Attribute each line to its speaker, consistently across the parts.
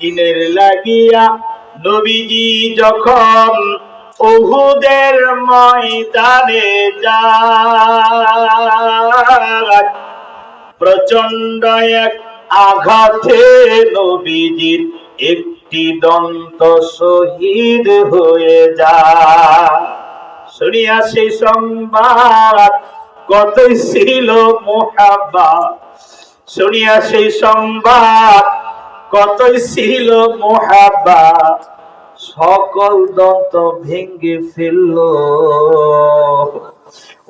Speaker 1: দিনের লাগিয়া নবীজি যখন ওহুদের ময়দানে যায় প্রচণ্ড এক আঘাতে নবীজির একটি দন্ত শহীদ হয়ে যায়। শুনিয়া সেই সংবাদ কতই ছিল মোহাব্বা শুনিয়া সেই সংবাদ কতই ছিল মোহাব্বা সকল দন্ত ভেঙ্গে ফেলল।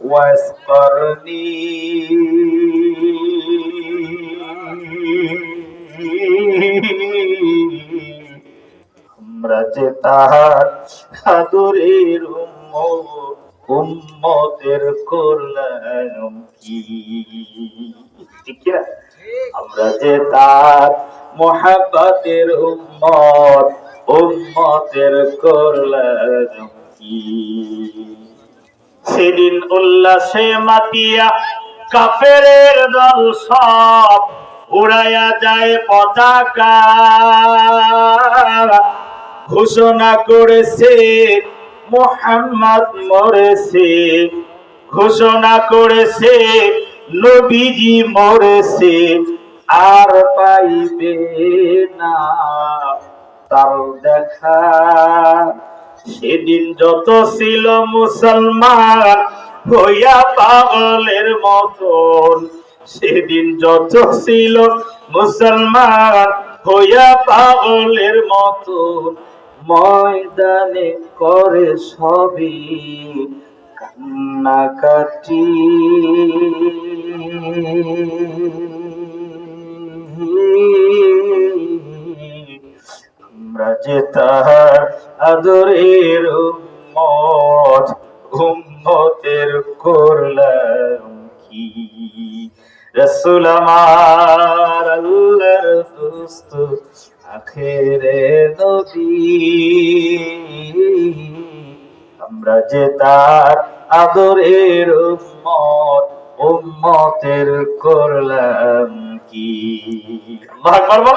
Speaker 1: ওয়াসকারনি আমরা যে তাহার আদরের উম্মত, উম্মতের করলাম কি? আমরা যে তার মহাব্বতের উম্মত, উম্মতের করলাম কি? সেদিন উল্লাসে মাতিয়া কাফেরের দল সব উড়াইয়া যায় পতাকা। ঘোষণা করেছে, মোহাম্মদ মরেছে। ঘোষণা করেছে, নবীজি মরেছে। আর পাইবে না। তার দেখা সেদিন যত ছিল মুসলমান হইয়া পাগলের মতন, সেদিন যত ছিল মুসলমান হইয়া পাগলের মতন, ময়দানে করে সবই কান্নাকাটি। যে তাহার আদরের উম্মতের করলাম কি? রসুল আমার আল্লাহর দোস্ত, আখেরে নবী। আমরা যে তার আদরের উম্মত, উম্মতের করলাম কি? আল্লাহু